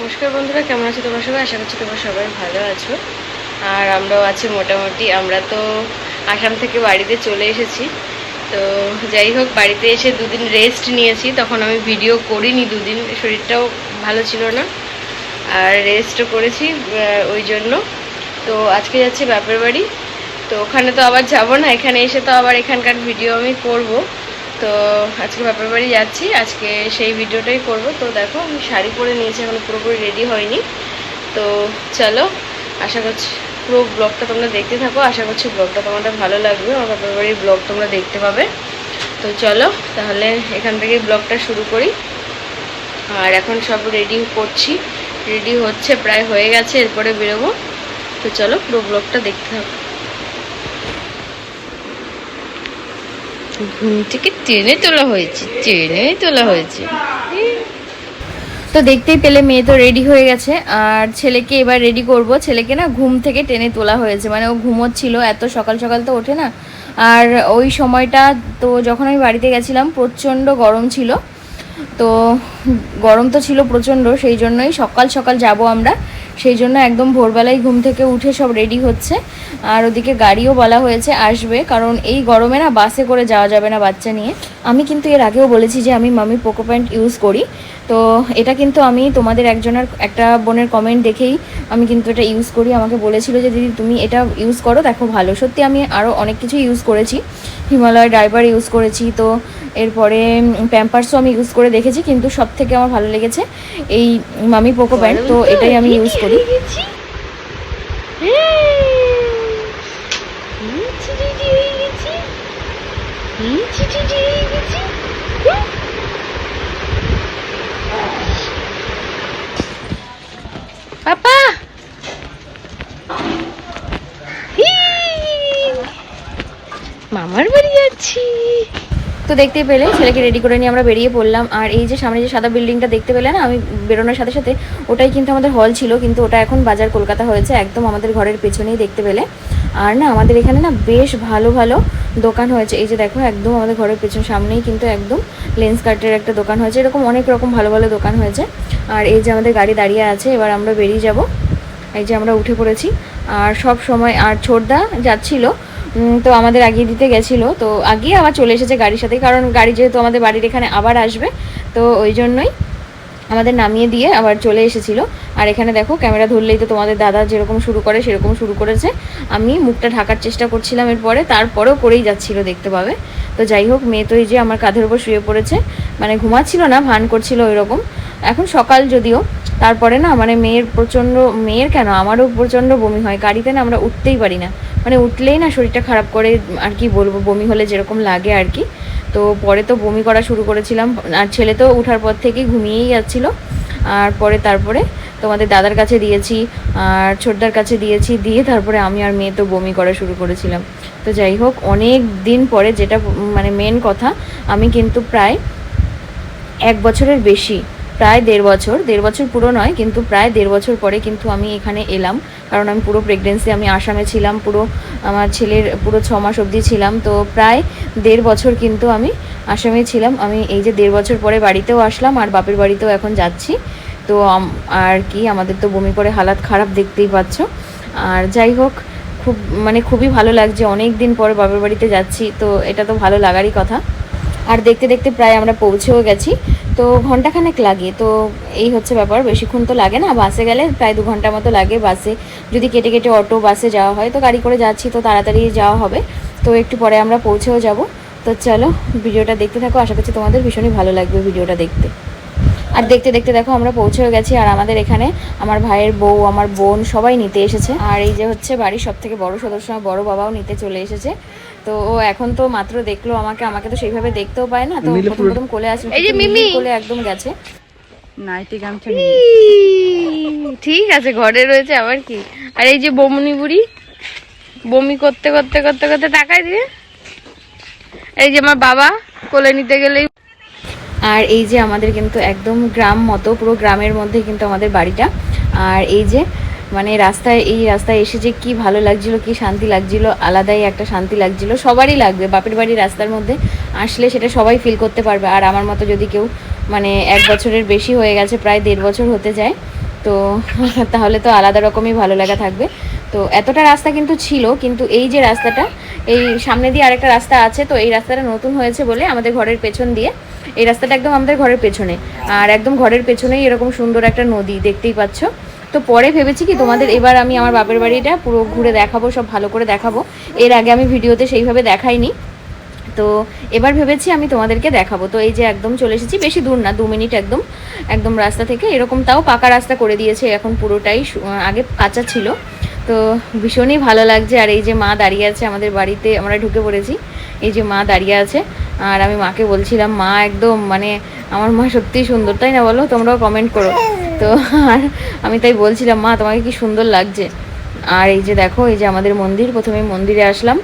নমস্কার বন্ধুরা, কেমন আছো তোমরা সবাই? আশা করছি তোমরা সবাই ভালো আছো। আর আমরাও আছি মোটামুটি। আমরা তো আসাম থেকে বাড়িতে চলে এসেছি। তো যাই হোক, বাড়িতে এসে দুদিন রেস্ট নিয়েছি। তখন আমি ভিডিও করিনি দুদিন। শরীরটাও ভালো ছিল না। আর রেস্টও করেছি ওই জন্য। তো আজকে যাচ্ছি বাপের বাড়ি। তো ওখানে তো আবার যাব না। এখানে এসে তো আবার এখানকার ভিডিও আমি করব। তো আজকে বাপের বাড়ি যাচ্ছি। আজকে সেই ভিডিওটাই করব। তো দেখো, আমি শাড়ি পরে নিয়েছি, এখন পুরোপুরি রেডি হয়নি। তো চলো, আশা করছি পুরো ব্লগটা তোমরা দেখতে থাকো। আশা করছি ব্লগটা তোমাদের ভালো লাগবে। আমার বাপের বাড়ির ব্লগ তোমরা দেখতে পাবে। তো চলো, তাহলে এখান থেকেই ব্লগটা শুরু করি। আর এখন সব রেডি করছি। রেডি হচ্ছে, প্রায় হয়ে গেছে, এরপরে বেরোবো। তো চলো, পুরো ব্লগটা দেখতে থাকো। ঘুম থেকে ট্রেনে তোলা হয়েছে ট্রেনে তোলা হয়েছে। তো দেখতেই পেলে মেয়ে তো রেডি হয়ে গেছে, আর ছেলেকে এবার রেডি করব। ছেলেকে না ঘুম থেকে টেনে তোলা হয়েছে মানে ও ঘুমোচ্ছিল, এত সকাল সকাল তো ওঠে না। আর ওই সময়টা তো যখন আমি বাড়িতে গেছিলাম, প্রচণ্ড গরম ছিল। তো গরম তো ছিল প্রচণ্ড, সেই জন্যই সকাল সকাল যাব আমরা। সেই জন্য একদম ভোরবেলায় ঘুম থেকে উঠে সব রেডি হচ্ছে। আর ওদিকে গাড়িও বলা হয়েছে আসবে, কারণ এই গরমে না বাসে করে যাওয়া যাবে না বাচ্চা নিয়ে। আমি কিন্তু এর আগেও বলেছি যে আমি মামি পোকো প্যান্ট ইউজ করি। তো এটা কিন্তু আমি তোমাদের একজনের একটা বোনের কমেন্ট দেখেই আমি কিন্তু এটা ইউজ করি। আমাকে বলেছিল যে, দিদি, তুমি এটা ইউজ করো, দেখো ভালো। সত্যি আমি আরও অনেক কিছু ইউজ করেছি। হিমালয় ডাইভার ইউজ করেছি, তো এরপরে প্যাম্পার্সও আমি ইউজ করে দেখেছি, কিন্তু সব থেকে আমার ভালো লেগেছে এই মামি পোকো প্যান্ট তো এটাই আমি ইউজ করি। মামার বাড়ি যাচ্ছি তো দেখতে পেলে, ছেলেকে রেডি করে নিয়ে আমরা বেরিয়ে পড়লাম। আর এই যে সামনে যে সাদা বিল্ডিংটা দেখতে পেলে না, আমি বেরোনোর সাথে সাথে, ওটাই কিন্তু আমাদের হল ছিল, কিন্তু ওটা এখন বাজার কলকাতা হয়েছে, একদম আমাদের ঘরের পেছনেই দেখতে পেলে। আর না, আমাদের এখানে না বেশ ভালো ভালো দোকান হয়েছে। এই যে দেখো, একদম আমাদের ঘরের পেছন সামনেই কিন্তু একদম লেন্স কার্টের একটা দোকান হয়েছে। এরকম অনেক রকম ভালো ভালো দোকান হয়েছে। আর এই যে আমাদের গাড়ি দাঁড়িয়ে আছে, এবার আমরা বেরিয়ে যাব। এই যে আমরা উঠে পড়েছি। আর সব সময়, আর ছোটদা যাচ্ছিল তো আমাদের আগিয়ে দিতে গেছিল। তো আগিয়ে আবার চলে এসেছে গাড়ির সাথে কারণ গাড়ি যেহেতু আমাদের বাড়ির এখানে আবার আসবে, তো ওই জন্যই আমাদের নামিয়ে দিয়ে আবার চলে এসেছিল। আর এখানে দেখো, ক্যামেরা ধরলেই তো তোমাদের দাদা যেরকম শুরু করে, সেরকম শুরু করেছে। আমি মুখটা ঢাকার চেষ্টা করছিলাম এরপরে, তারপরেও করেই যাচ্ছিল দেখতে পাবে। তো যাই হোক, মেয়ে তো এই যে আমার কাঁধের উপর শুয়ে পড়েছে মানে ঘুমাচ্ছিল না, ভান করছিল ওই রকম এখন সকাল যদিও, তারপরে না মানে মেয়ের প্রচণ্ড, মেয়ের কেন, আমারও প্রচণ্ড বমি হয়, গাড়িতে না আমরা উঠতেই পারি না। মানে উঠলেই না শরীরটা খারাপ করে, আর কি বলব, বমি হলে যেরকম লাগে আর কি। তো পরে তো বমি করা শুরু করেছিলাম, আর ছেলে তো ওঠার পর থেকেই ঘুমিয়েই যাচ্ছিল। আর পরে তারপরে তোমাদের দাদার কাছে দিয়েছি, আর ছোটদার কাছে দিয়েছি, দিয়ে তারপরে আমি আর মেয়ে তো বমি করা শুরু করেছিলাম। তো যাই হোক, অনেক দিন পরে যেটা মানে মেন কথা, আমি কিন্তু প্রায় এক বছরের বেশি প্রায় দেড় বছর দেড় বছর পুরো নয়, কিন্তু প্রায় দেড় বছর পরে কিন্তু আমি এখানে এলাম। কারণ আমি পুরো প্রেগনেন্সি আমি আসামে ছিলাম, পুরো আমার ছেলের পুরো ছ মাস অবধি ছিলাম। তো প্রায় দেড় বছর কিন্তু আমি আসামে ছিলাম। আমি এই যে দেড় বছর পরে বাড়িতেও আসলাম আর বাপের বাড়িতেও এখন যাচ্ছি। তো আর কি, আমাদের তো বমি করে হালাত খারাপ দেখতেই পাচ্ছ। আর যাই হোক, খুব মানে খুবই ভালো লাগছে। অনেক দিন পরে বাপের বাড়িতে যাচ্ছি, তো এটা তো ভালো লাগারই কথা। আর দেখতে দেখতে প্রায় আমরা পৌঁছেও গেছি। তো ঘন্টাখানেক লাগে, তো এই হচ্ছে ব্যাপার। বেশিক্ষণ তো লাগে না, বাসে গেলে প্রায় দু ঘণ্টা মতো লাগে বাসে। যদি কেটে কেটে অটো, বাসে যাওয়া হয়, তো গাড়ি করে যাচ্ছি, তো তাড়াতাড়ি যাওয়া হবে। তো একটু পরে আমরা পৌঁছেও যাব। তো চলো, ভিডিওটা দেখতে থাকো। আশা করছি তোমাদের ভীষণই ভালো লাগবে ভিডিওটা দেখতে। আর দেখতে দেখতে দেখো, আমরা পৌঁছেও গেছি। আর আমাদের এখানে আমার ভাইয়ের বউ, আমার বোন সবাই নিতে এসেছে। আর এই যে হচ্ছে বাড়ির সব থেকে বড় সদস্য বড় বাবাও নিতে চলে এসেছে। তো ও এখন তো মাত্র দেখল আমাকে আমাকে তো সেইভাবে দেখতেও পায় না তো প্রথম প্রথম কোলে আসবে এই যে মিমি। কোলে একদম গেছে। নাইটি গামছা ঠিক আছে ঘরে রয়েছে আবার কি? আর এই যে বমনি বুড়ি বমি করতে করতে করতে করতে টাকাই দিয়ে। এই যে আমার বাবা কোলে নিতে গেলেই আর এই যে আমাদের কিন্তু একদম গ্রাম মতো পুরো গ্রামের মধ্যে কিন্তু আমাদের বাড়িটা। আর এই যে মানে রাস্তায়, এই রাস্তায় এসে যে কি ভালো লাগছিল, কি শান্তি লাগছিল, আলাদাই একটা শান্তি লাগছিল, সবারই লাগবে, বাপের বাড়ির রাস্তার মধ্যে আসলে সেটা সবাই ফিল করতে পারবে। আর আমার মতো যদি কেউ মানে এক বছরের বেশি হয়ে গেছে, প্রায় দেড় বছর হতে যায়, তো তাহলে তো আলাদা রকমই ভালো লাগা থাকবে। তো এতটা রাস্তা কিন্তু ছিল, কিন্তু এই যে রাস্তাটা, এই সামনে দিয়ে আরেকটা রাস্তা আছে, তো এই রাস্তাটা নতুন হয়েছে বলে আমাদের ঘরের পেছন দিয়ে, এই রাস্তাটা একদম আমাদের ঘরের পেছনে। আর একদম ঘরের পেছনেই এরকম সুন্দর একটা নদী দেখতেই পাচ্ছ। তো পরে ভেবেছি কি তোমাদের এবার আমি আমার বাপের বাড়িটা পুরো ঘুরে দেখাবো, সব ভালো করে দেখাবো। এর আগে আমি ভিডিওতে সেইভাবে দেখাইনি। তো এবার ভেবেছি আমি তোমাদেরকে দেখাবো। তো এই যে একদম চলে এসেছি, বেশি দূর না, দু মিনিট একদম একদম রাস্তা থেকে। এরকম তাও পাকা রাস্তা করে দিয়েছে, এখন পুরোটাই আগে কাঁচা ছিল। তো ভীষণই ভালো লাগছে। আর এই যে মা দাঁড়িয়ে আছে আমাদের বাড়িতে, আমরা ঢুকে পড়েছি। এই যে মা দাঁড়িয়ে আছে। আর আমি মাকে বলছিলাম, মা, একদম মানে আমার মা সত্যিই সুন্দর, তাই না বলো? তোমরাও কমেন্ট করো। তো আর আমি তাই বলছিলাম, মা, তোমাকে কি সুন্দর লাগছে? আর এই যে দেখো, এই যে আমাদের মন্দির, প্রথমে মন্দিরে আসলাম।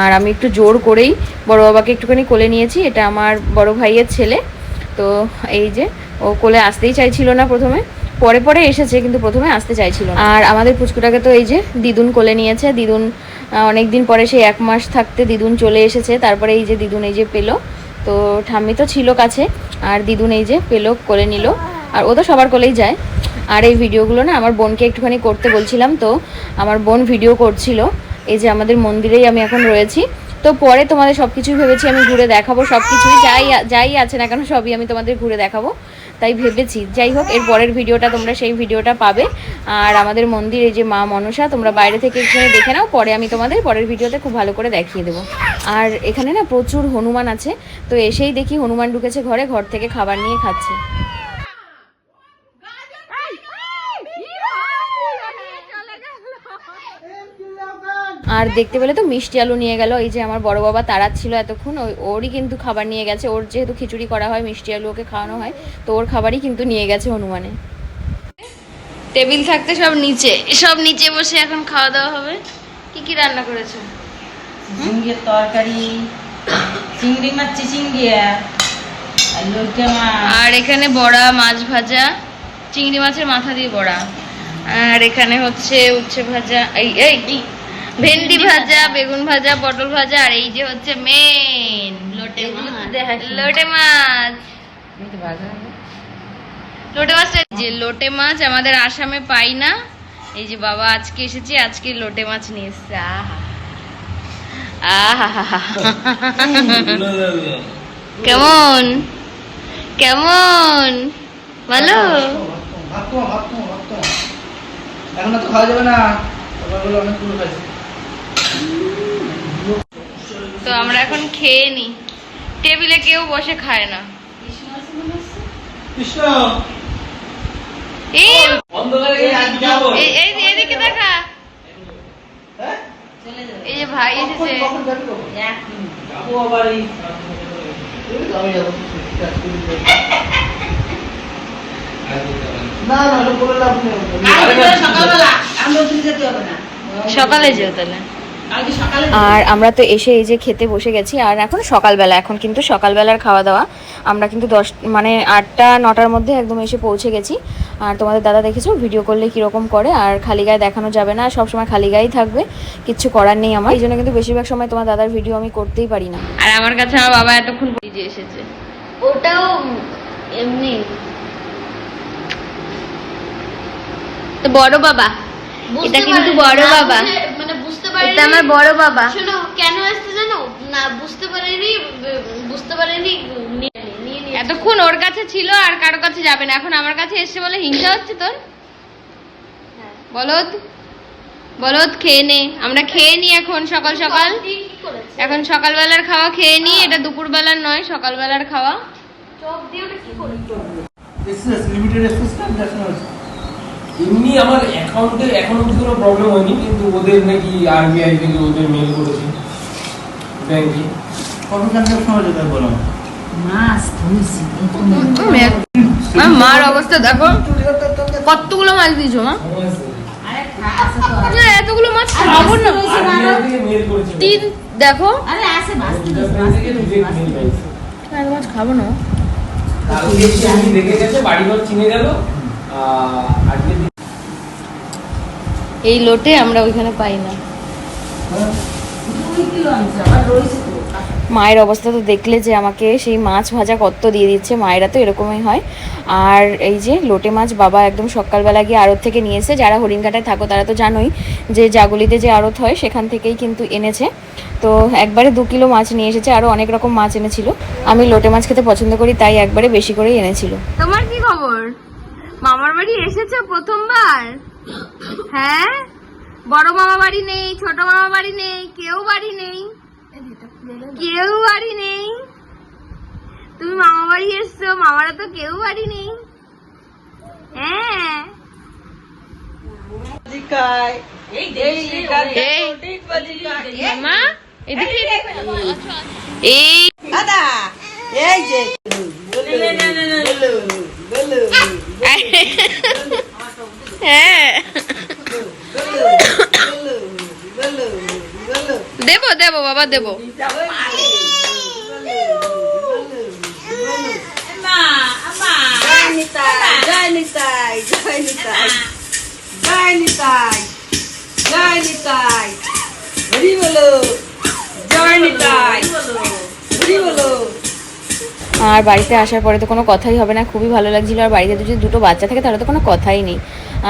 আর আমি একটু জোর করেই বড় বাবাকে একটুখানি কোলে নিয়েছি, এটা আমার বড় ভাইয়ের ছেলে। তো এই যে, ও কোলে আসতেই চাইছিল না প্রথমে। পরে পরে এসেছে, কিন্তু প্রথমে আসতে চাইছিল আর আমাদের পুচকুটাকে তো এই যে দিদুন কোলে নিয়েছে, দিদুন অনেক দিন পরে সেই এক মাস থাকতে দিদুন চলে এসেছে, তারপরে এই যে দিদুন এই যে পেল। তো ঠাম্মি তো ছিল কাছে, আর দিদুন এই যে পেল, কোলে নিল। আর ও তো সবার কোলেই যায়। আর এই ভিডিওগুলো না আমার বোনকে একটুখানি করতে বলছিলাম, তো আমার বোন ভিডিও করছিল। এই যে আমাদের মন্দিরেই আমি এখন রয়েছি। তো পরে তোমাদের সব কিছুই ভেবেছি আমি ঘুরে দেখাবো সব কিছুই যাই যাই আছে না কেন সবই আমি তোমাদের ঘুরে দেখাবো। তাই ভেবেছি। যাই হোক, এর পরের ভিডিওটা তোমরা সেই ভিডিওটা পাবে। আর আমাদের মন্দির এই যে মা মনসা, তোমরা বাইরে থেকে এখানে দেখে নাও, পরে আমি তোমাদের পরের ভিডিওতে খুব ভালো করে দেখিয়ে দেবো। আর এখানে না প্রচুর হনুমান আছে, তো এসেই দেখি হনুমান ঢুকেছে ঘরে, ঘর থেকে খাবার নিয়ে খাচ্ছে। আর দেখতে পেলে তো মিষ্টি আলু নিয়ে গেল। এই যে আমার বড় বাবা তারা তাড়াচ্ছিল এতক্ষণ ওই ওরই কিন্তু খাবার নিয়ে গেছে। ওর যেহেতু খিচুড়ি করা হয় মিষ্টি আলু ওকে খাওয়ানো হয় তো ওর খাবারই কিন্তু নিয়ে গেছে হনুমানে। টেবিল থাকতে সব নিচে সব নিচে বসে এখন খাওয়া দাওয়া হবে। কি কি রান্না করেছ? ঝিঙ্গের তরকারি চিংড়ি মাছ চিচিঙ্গিয়া আর এখানে বড়া মাছ ভাজা চিংড়ি মাছের মাথা দিয়ে বড়া। আর এখানে হচ্ছে উচ্ছে ভাজা এই এই, ভেন্ডি ভাজা বেগুন ভাজা পটল ভাজা আর এই যে হচ্ছে মেন লোটে মাছ। লোটে মাছ। যে লোটে মাছ আমাদের আসামে পাই না। এই যে বাবা আজকে এসেছি আজকে লোটে মাছ নিয়ে এসছে। আহা। আহা কেমন? কেমন? ভালো? এখন তো খাওয়া যাবে না। অনেকগুলো খাইছি। তো আমরা এখন খেয়ে নি। টেবিলে কেউ বসে খায় না। দেখা। হ্যাঁ? এই যে ভাই এসেছে। সকালে যেও তাহলে। আর আমরা তো এসে এই যে খেতে বসে গেছি আর এখন সকালবেলা এখন কিন্তু সকালবেলার খাওয়া দাওয়া আমরা কিন্তু দশ মানে আটটা নটার মধ্যে একদম এসে পৌঁছে গেছি। আর তোমাদের দাদা দেখেছ ভিডিও করলে কীরকম করে আর খালি গায়ে দেখানো যাবে না সবসময় খালি গায়েই থাকবে কিচ্ছু করার নেই আমার। এই জন্য কিন্তু বেশিরভাগ সময় তোমার দাদার ভিডিও আমি করতেই পারি না। আর আমার কাছে আমার বাবা এতক্ষণ যে এসেছে। ওটাও এমনি। তো বড় বাবা এটা কিন্তু বড় বাবা বুঝে- মানে বুঝতে পারিনি এটা আমার বড় বাবা। শোনো কেন আসতে জানো? না বুঝতে পারিনি বুঝতে পারিনি। এতক্ষণ ওর কাছে ছিল আর কারও কাছে যাবে না। এখন আমার কাছে এসে বলে হিংসা হচ্ছে তোর? হ্যাঁ। বলদ বলদ খেয়ে নে। আমরা খেয়ে নি এখন সকাল সকাল? এখন সকালবেলার খাওয়া খেয়ে নি এটা দুপুরবেলার নয় সকালবেলার খাওয়া। চপ দিয়ে কি করেছে? লিমিটেড এমনি আমার অ্যাকাউন্টে এখন অব্দি কোনো প্রবলেম হয়নি কিন্তু ওদের নাকি আরবিআই থেকে ওদের মেল করেছে ব্যাংকে কত ট্রানজাকশন হয়েছে তাই বলো মার অবস্থা দেখো। কতগুলো মাছ দিয়েছ মা? এতগুলো মাছ খাব না। তিন দেখো। মাছ খাব না। দেখে গেছে বাড়িঘর চিনে গেল। আজকে এই লোটে আমরা ওইখানে পাই না। মায়ের অবস্থা তো দেখলে যে আমাকে সেই মাছ ভাজা কত দিয়ে দিচ্ছে, মায়েরা তো এরকমই হয়। আর এই যে লোটে মাছ বাবা একদম সকালবেলা গিয়ে আড়ত থেকে নিয়ে যারা হরিণঘাটায় থাকো তারা তো জানোই যে জাগুলিতে যে আড়ত হয় সেখান থেকেই কিন্তু এনেছে। তো একবারে দু কিলো মাছ নিয়ে এসেছে আরও অনেক রকম মাছ এনেছিল। আমি লোটে মাছ খেতে পছন্দ করি, তাই একবারে বেশি করেই এনেছিল। তোমার কি খবর? মামার বাড়ি এসেছে প্রথমবার? হ্যাঁ? বড় মামা বাড়ি নেই ছোট মামা বাড়ি নেই কেউ বাড়ি নেই। কেউ বাড়ি নেই। তুমি মামা বাড়ি এসছো মামারা তো কেউ বাড়ি নেই। হ্যাঁ? এই মামা এই। এই। যে হ্যাঁ। দেবো দেবো বাবা দেবো। আর বাড়িতে আসার পরে তো কোনো কথাই হবে না খুবই ভালো লাগছিল। আর বাড়িতে যদি দুটো বাচ্চা থাকে তাহলে তো কোনো কথাই নেই।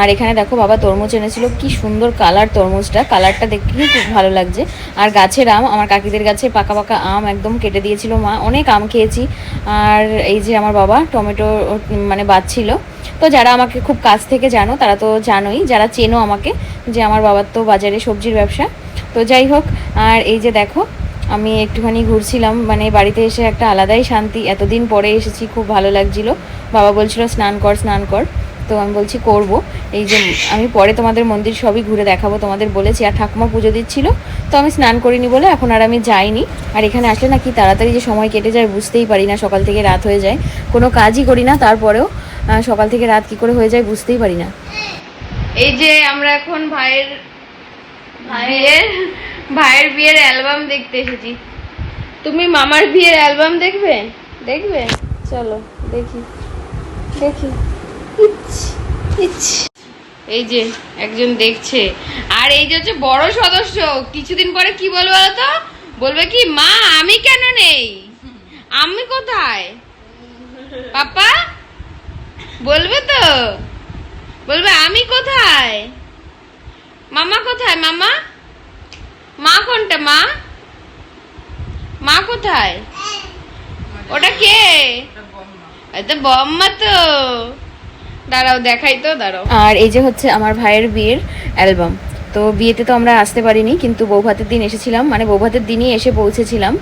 আর এখানে দেখো বাবা তরমুজ এনেছিল, কি সুন্দর কালার তরমুজটা, কালারটা দেখতেই খুব ভালো লাগছে। আর গাছের আম, আমার কাকিদের গাছে পাকা পাকা আম একদম কেটে দিয়েছিল মা, অনেক আম খেয়েছি। আর এই যে আমার বাবা টমেটো মানে বাচ্ছিল। তো যারা আমাকে খুব কাছ থেকে জানো, তারা তো জানোই, যারা চেনো আমাকে যে আমার বাবার তো বাজারে সবজির ব্যবসা। তো যাই হোক, আর এই যে দেখো, আমি একটুখানি ঘুরছিলাম মানে বাড়িতে এসে একটা আলাদাই শান্তি। এতদিন পরে এসেছি, খুব ভালো লাগছিল। বাবা বলছিল, স্নান কর স্নান কর। তো আমি বলছি করব। এই যে আমি পরে তোমাদের মন্দির সবই ঘুরে দেখাবো তোমাদের বলেছি আর ঠাকুমা পুজো দিচ্ছিল তো আমি স্নান করিনি বলে এখন আর আমি যাইনি। আর এখানে আসলে না কি তাড়াতাড়ি যে সময় কেটে যায় বুঝতেই পারি না সকাল থেকে রাত হয়ে যায়। কোনো কাজই করি না তারপরেও সকাল থেকে রাত কি করে হয়ে যায় বুঝতেই পারি না। এই যে আমরা এখন ভাইয়ের ভাইয়ের ভাইয়ের বিয়ের অ্যালবাম দেখতে এসেছি। তুমি মামার বিয়ের অ্যালবাম দেখবে? দেখবে? চলো দেখি দেখি। এই যে একজন দেখছে। আর এই যে হচ্ছে বড় সদস্য, কিছুদিন পরে কি বলবে বলো তো? বলবে কি, মা, আমি কেন নেই? আমি কোথায়? পাপা, বলবে তো? বলবে, আমি কোথায়? মামা কোথায়, মামা? মা কোনটা, মা? মা কোথায়? ওটা কে? এটা বম্মা। তো। দাঁড়াও, দেখাই তো, দাঁড়াও। আর এই যে হচ্ছে আমার ভাইয়ের বিয়ের অ্যালবাম। তো বিয়েতে তো আমরা আসতে পারিনি, কিন্তু বৌভাতের দিন এসেছিলাম মানে বৌভাতের দিনই এসে পৌঁছেছিলাম।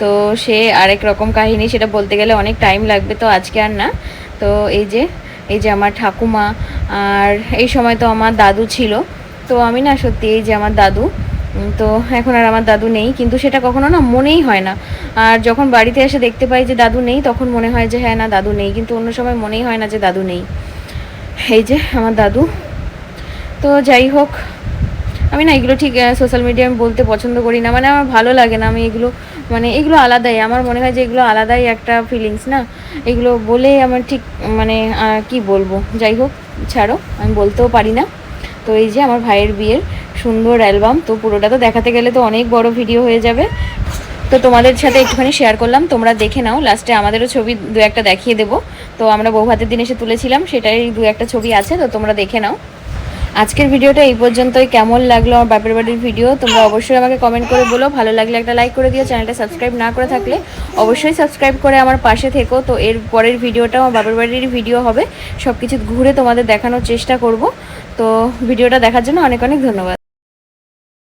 তো সে আরেক রকম কাহিনী, সেটা বলতে গেলে অনেক টাইম লাগবে, তো আজকে আর না। তো এই যে এই যে আমার ঠাকুমা, আর এই সময় তো আমার দাদু ছিল। তো আমি না সত্যি এই যে আমার দাদু তো এখন আর আমার দাদু নেই, কিন্তু সেটা কখনো না মনেই হয় না। আর যখন বাড়িতে এসে দেখতে পাই যে দাদু নেই, তখন মনে হয় যে হ্যাঁ না, দাদু নেই, কিন্তু অন্য সময় মনেই হয় না যে দাদু নেই। এই যে আমার দাদু। তো যাই হোক, আমি না এগুলো ঠিক সোশ্যাল মিডিয়ায় আমি বলতে পছন্দ করি না। মানে আমার ভালো লাগে না আমি এগুলো মানে এগুলো আলাদাই। আমার মনে হয় যে এগুলো আলাদাই একটা ফিলিংস না। এগুলো বলে আমার ঠিক মানে কি বলব? যাই হোক, ছাড়ো, আমি বলতেও পারি না। তো এই যে আমার ভাইয়ের বিয়ের সুন্দর অ্যালবাম তো পুরোটা তো দেখাতে গেলে তো অনেক বড় ভিডিও হয়ে যাবে। তো তোমাদের সাথে একটুখানি শেয়ার করলাম। তোমরা দেখে নাও লাস্টে আমাদেরও ছবি দু একটা দেখিয়ে দেবো। তো আমরা বউ বৌভাতের দিন এসে তুলেছিলাম সেটাই দু একটা ছবি আছে, তো তোমরা দেখে নাও। আজকের ভিডিওটা এই পর্যন্তই। কেমন লাগল আমার বাপের বাড়ির ভিডিও? তোমরা অবশ্যই আমাকে কমেন্ট করে বলো। ভালো লাগলে একটা লাইক করে দিও চ্যানেলটা সাবস্ক্রাইব না করে থাকলে অবশ্যই সাবস্ক্রাইব করে আমার পাশে থেকো। তো এর পরের ভিডিওটাও আমার বাপের বাড়ির ভিডিও হবে। সব কিছু ঘুরে তোমাদের দেখানোর চেষ্টা করব। তো ভিডিওটা দেখার জন্য অনেক অনেক ধন্যবাদ।